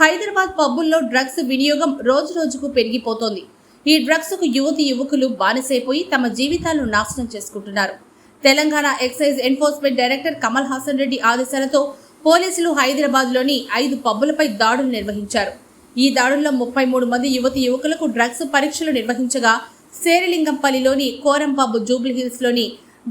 Hyderabad పబ్బుల్లో drugs వినియోగం రోజు రోజుకు పెరిగిపోతోంది. ఈ డ్రగ్స్కు యువతి యువకులు బానిసైపోయి తమ జీవితాలను నాశనం చేసుకుంటున్నారు. Telangana excise enforcement director Kamal Hasan Reddy ఆదేశాలతో పోలీసులు హైదరాబాద్లోని ఐదు పబ్బులపై దాడులు నిర్వహించారు. ఈ దాడుల్లో ముప్పై మూడు మంది యువతి యువకులకు డ్రగ్స్ పరీక్షలు నిర్వహించగా శేరిలింగంపల్లిలోని కోరం పబ్ జూబ్లీ హిల్స్లోని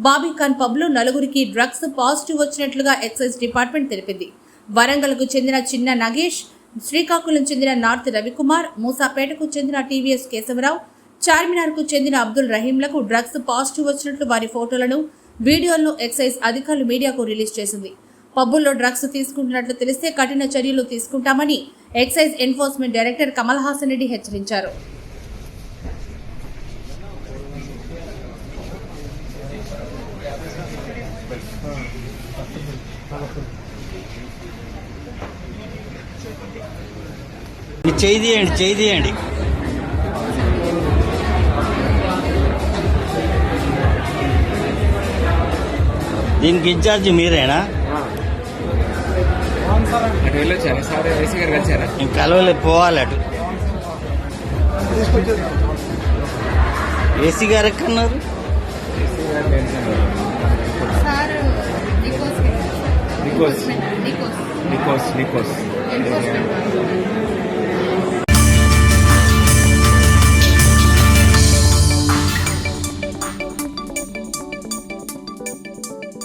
బాబీఖాన్ పబ్లో నలుగురికి డ్రగ్స్ పాజిటివ్ వచ్చినట్లుగా ఎక్సైజ్ డిపార్ట్మెంట్ తెలిపింది. వరంగల్కు చెందిన చిన్న నగేష్ శ్రీకాకుళం చెందిన నార్త్ రవికుమార్ మూసాపేటకు చెందిన టీవీఎస్ కేశవరావు చార్మినార్కు చెందిన అబ్దుల్ రహీంలకు డ్రగ్స్ పాజిటివ్ వచ్చినట్లు వారి ఫోటోలను వీడియోలను ఎక్సైజ్ అధికారులు మీడియాకు రిలీజ్ చేసింది. పబ్బుల్లో డ్రగ్స్ తీసుకుంటున్నట్లు తెలిస్తే కఠిన చర్యలు తీసుకుంటామని excise enforcement director Kamal Hasan Reddy హెచ్చరించారు. చేయి తీయండి చేయి తీయండి. దీనికి ఇన్ఛార్జ్ మీరేనా? అటు వెళ్ళొచ్చారా సార్ ఏసీ గారు కలిసారా? నేను కలవలే పోవాలి అటు. ఏసీ గారు ఎక్కడున్నారు? Nikos Nikos, Nikos.